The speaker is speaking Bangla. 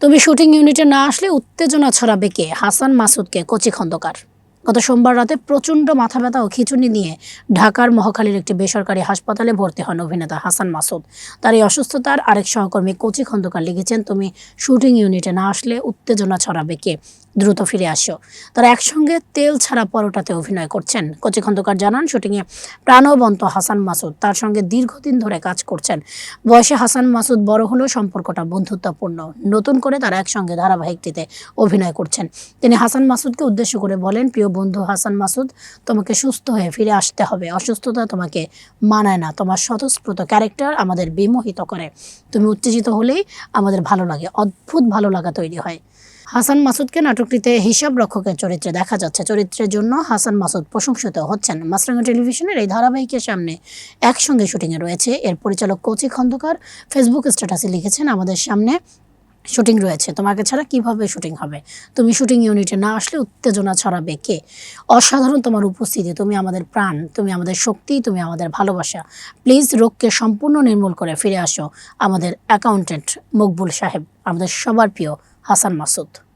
তুমি শুটিং ইউনিটে না আসলে উত্তেজনা ছড়াবে কে? হাসান মাসুদকে কচি খন্দকার। গত সোমবার রাতে প্রচণ্ড মাথা ব্যথা ও খিচুনি নিয়ে ঢাকার মহাখালীর একটি বেসরকারি হাসপাতালে ভর্তি হন অভিনেতা হাসান মাসুদ। তার এই অসুস্থতার আরেক সহকর্মী কচি খন্দকার লিখেছেন, তুমি শুটিং ইউনিটে না আসলে উত্তেজনা ছড়াবে কে? দ্রুত ফিরে আসো। তারা একসঙ্গে তেল ছাড়া পরোটাতে অভিনয় করছেন। কচি খন্দকার জানান শুটিংয়ে প্রাণবন্ত হাসান মাসুদ। তার সঙ্গে দীর্ঘদিন ধরে কাজ করছেন। বয়সে হাসান মাসুদ বড় হলেও সম্পর্কটা বন্ধুত্বপূর্ণ। নতুন করে তারা একসঙ্গে ধারাবাহিকটিতে অভিনয় করছেন। তিনি হাসান মাসুদকে উদ্দেশ্য করে বলেন, প্রিয় বন্ধু হাসান মাসুদ, তোমাকে সুস্থ হয়ে ফিরে আসতে হবে। অসুস্থতা তোমাকে মানায় না। তোমার স্বতঃস্ফূর্ত ক্যারেক্টার আমাদের বিমোহিত করে। তুমি উত্তেজিত হলেই আমাদের ভালো লাগে, অদ্ভুত ভালো লাগা তৈরি হয়। হাসান মাসুদকে নাটকটিতে হিসাব রক্ষকের চরিত্রে দেখা যাচ্ছে। চরিত্রের জন্য হাসান মাসুদ প্রশংসিত হচ্ছেন। মাছরাঙ্গা টেলিভিশনের এই ধারাবাহিকের সামনে একসঙ্গে শুটিংয়ে রয়েছে। এর পরিচালক কচি খন্দকার, ফেসবুক স্ট্যাটাসে লিখেছেন, আমাদের সামনে শুটিং রয়েছে। তোমাকে ছাড়া কীভাবে শুটিং হবে? তুমি শুটিং ইউনিটে না আসলে উত্তেজনা ছড়াবে কে? অসাধারণ তোমার উপস্থিতি। তুমি আমাদের প্রাণ, তুমি আমাদের শক্তি, তুমি আমাদের ভালোবাসা। প্লিজ রোগকে সম্পূর্ণ নির্মূল করে ফিরে আসো। আমাদের অ্যাকাউন্টেন্ট মকবুল সাহেব, আমাদের সবার প্রিয় হাসান মাসুদ।